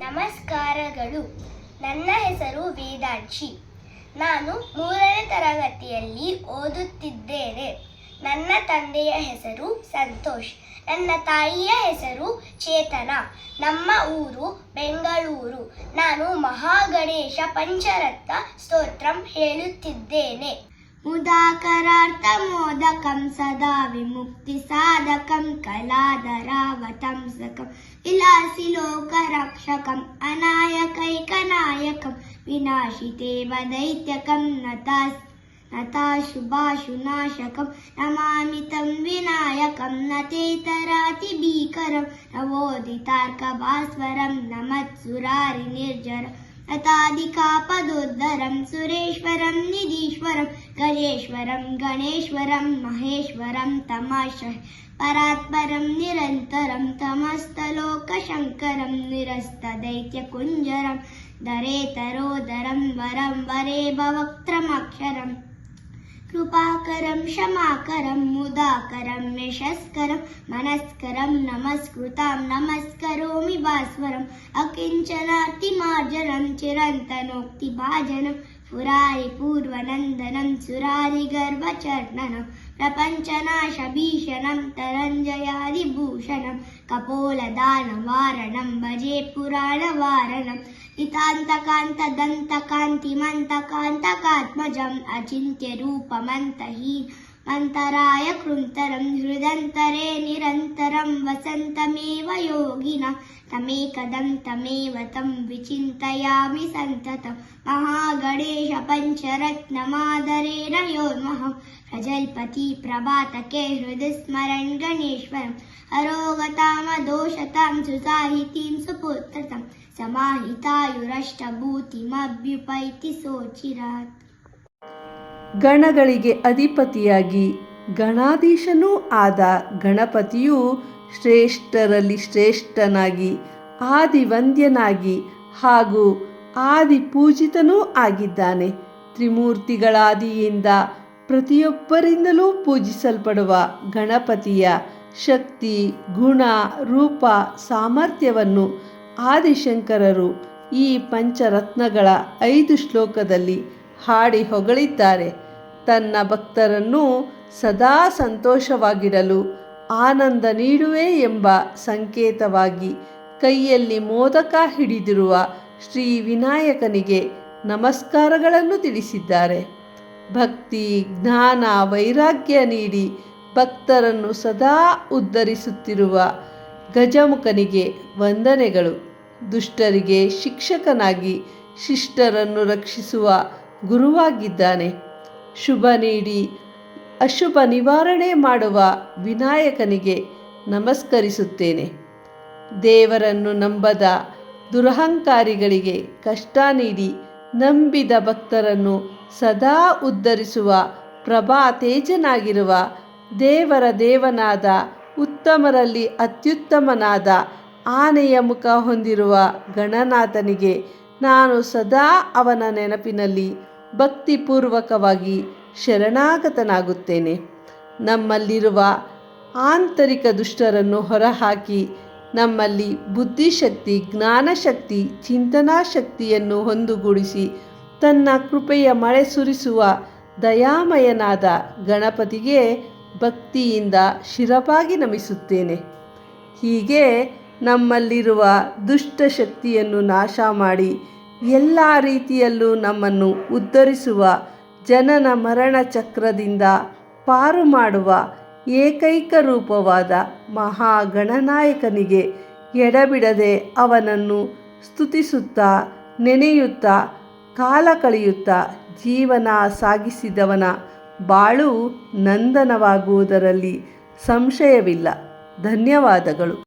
ನಮಸ್ಕಾರಗಳು. ನನ್ನ ಹೆಸರು ವೇದಾಂಶಿ. ನಾನು ಮೂರನೇ ತರಗತಿಯಲ್ಲಿ ಓದುತ್ತಿದ್ದೇನೆ. ನನ್ನ ತಂದೆಯ ಹೆಸರು ಸಂತೋಷ್. ನನ್ನ ತಾಯಿಯ ಹೆಸರು ಚೇತನ. ನಮ್ಮ ಊರು ಬೆಂಗಳೂರು. ನಾನು ಮಹಾಗಣೇಶ ಪಂಚರತ್ನ ಸ್ತೋತ್ರಂ ಹೇಳುತ್ತಿದ್ದೇನೆ. ಮುದಾಕರಾರ್ಥ ಮೋದಕಂ ಸದಾ ವಿಮುಕ್ತಿ विमुक्तिसाधकं कलाधरावतंसकं विलासि लोकरक्षकम् अनायकैकनायकं विनाशितेव दैत्यकं नता नताशुभाशुनाशकं नमामि तं विनायकं न तेतरातिभीकरं नवोदितार्कभास्वरं नमत्सुरारिनिर्जरम् अतादिकापदोद्धरं सुरेश्वरं निधीश्वरं गजेश्वरं गणेश्वरं महेश्वरं तमाश परात्परं निरन्तरं तमस्तलोकशङ्करं निरस्तदैत्यकुञ्जरं दरेतरोदरं वरं वरे भवक्त्रमक्षरम् కృపాకరం క్షమాకరం ముదాకరం యశస్కరం మనస్కరం నమస్కృతాం నమస్కరోమి భాస్వరం అకించనార్తిమార్జనం చిరంతనోక్తి భాజనం పురారి పూర్వనందనం సురారి గర్వచర్ణనం प्रपञ्चनाशभीषणं तरञ्जयादिभूषणं कपोलदानवारणं भजे पुराणवारणम् इतान्तकान्तदन्तकान्तिमन्तकान्तकात्मजम् अचिन्त्यरूपमन्तहीन मन्तराय कृन्तरं हृदन्तरे निरन्तरं वसन्तमेव योगिना। तमेकदं तमेव तं विचिन्तयामि सन्ततं। महागणेश पञ्चरत्नमादरेण योन्महं। प्रजल्पति प्रभातके हृदि स्मरन् गणेश्वरम्। अरोगतामदोषतां सुसाहितीं सुपुत्रतां। समाहितायुरष्टभूतिमभ्युपैति सोचिरात्। ಗಣಗಳಿಗೆ ಅಧಿಪತಿಯಾಗಿ ಗಣಾಧೀಶನೂ ಆದ ಗಣಪತಿಯು ಶ್ರೇಷ್ಠರಲ್ಲಿ ಶ್ರೇಷ್ಠನಾಗಿ, ಆದಿವಂದ್ಯನಾಗಿ ಹಾಗೂ ಆದಿ ಪೂಜಿತನೂ ಆಗಿದ್ದಾನೆ. ತ್ರಿಮೂರ್ತಿಗಳಾದಿಯಿಂದ ಪ್ರತಿಯೊಬ್ಬರಿಂದಲೂ ಪೂಜಿಸಲ್ಪಡುವ ಗಣಪತಿಯ ಶಕ್ತಿ, ಗುಣ, ರೂಪ, ಸಾಮರ್ಥ್ಯವನ್ನು ಆದಿಶಂಕರರು ಈ ಪಂಚರತ್ನಗಳ ಐದು ಶ್ಲೋಕದಲ್ಲಿ ಹಾಡಿ ಹೊಗಳಿದ್ದಾರೆ. ತನ್ನ ಭಕ್ತರನ್ನು ಸದಾ ಸಂತೋಷವಾಗಿಡಲು ಆನಂದ ನೀಡುವೆ ಎಂಬ ಸಂಕೇತವಾಗಿ ಕೈಯಲ್ಲಿ ಮೋದಕ ಹಿಡಿದಿರುವ ಶ್ರೀ ವಿನಾಯಕನಿಗೆ ನಮಸ್ಕಾರಗಳನ್ನು ತಿಳಿಸಿದ್ದಾರೆ. ಭಕ್ತಿ, ಜ್ಞಾನ, ವೈರಾಗ್ಯ ನೀಡಿ ಭಕ್ತರನ್ನು ಸದಾ ಉದ್ಧರಿಸುತ್ತಿರುವ ಗಜಮುಖನಿಗೆ ವಂದನೆಗಳು. ದುಷ್ಟರಿಗೆ ಶಿಕ್ಷಕನಾಗಿ ಶಿಷ್ಟರನ್ನು ರಕ್ಷಿಸುವ ಗುರುವಾಗಿದ್ದಾನೆ. ಶುಭ ನೀಡಿ, ಅಶುಭ ನಿವಾರಣೆ ಮಾಡುವ ವಿನಾಯಕನಿಗೆ ನಮಸ್ಕರಿಸುತ್ತೇನೆ. ದೇವರನ್ನು ನಂಬದ ದುರಹಂಕಾರಿಗಳಿಗೆ ಕಷ್ಟ ನೀಡಿ ನಂಬಿದ ಭಕ್ತರನ್ನು ಸದಾ ಉದ್ಧರಿಸುವ ಪ್ರಭಾ ತೇಜನಾಗಿರುವ ದೇವರ ದೇವನಾದ, ಉತ್ತಮರಲ್ಲಿ ಅತ್ಯುತ್ತಮನಾದ ಆನೆಯ ಮುಖ ಹೊಂದಿರುವ ಗಣನಾಥನಿಗೆ ನಾನು ಸದಾ ಅವನ ನೆನಪಿನಲ್ಲಿ ಭಕ್ತಿಪೂರ್ವಕವಾಗಿ ಶರಣಾಗತನಾಗುತ್ತೇನೆ. ನಮ್ಮಲ್ಲಿರುವ ಆಂತರಿಕ ದುಷ್ಟರನ್ನು ಹೊರಹಾಕಿ ನಮ್ಮಲ್ಲಿ ಬುದ್ಧಿಶಕ್ತಿ, ಜ್ಞಾನಶಕ್ತಿ ಚಿಂತನಾ ಶಕ್ತಿಯನ್ನು ಹೊಂದುಗೂಡಿಸಿ ತನ್ನ ಕೃಪೆಯ ಮಳೆ ಸುರಿಸುವ ದಯಾಮಯನಾದ ಗಣಪತಿಗೆ ಭಕ್ತಿಯಿಂದ ಶಿರಪಾಗಿ ನಮಿಸುತ್ತೇನೆ. ಹೀಗೆ ನಮ್ಮಲ್ಲಿರುವ ದುಷ್ಟಶಕ್ತಿಯನ್ನು ನಾಶ ಮಾಡಿ ಎಲ್ಲ ರೀತಿಯಲ್ಲೂ ನಮ್ಮನ್ನು ಉದ್ಧರಿಸುವ ಜನನ ಮರಣ ಚಕ್ರದಿಂದ ಪಾರು ಮಾಡುವ ಏಕೈಕ ರೂಪವಾದ ಮಹಾಗಣನಾಯಕನಿಗೆ ಎಡಬಿಡದೆ ಅವನನ್ನು ಸ್ತುತಿಸುತ್ತಾ, ನೆನೆಯುತ್ತಾ, ಕಾಲ ಕಳೆಯುತ್ತಾ ಜೀವನ ಸಾಗಿಸಿದವನ ಬಾಳು ನಂದನವಾಗುವುದರಲ್ಲಿ ಸಂಶಯವಿಲ್ಲ. ಧನ್ಯವಾದಗಳು.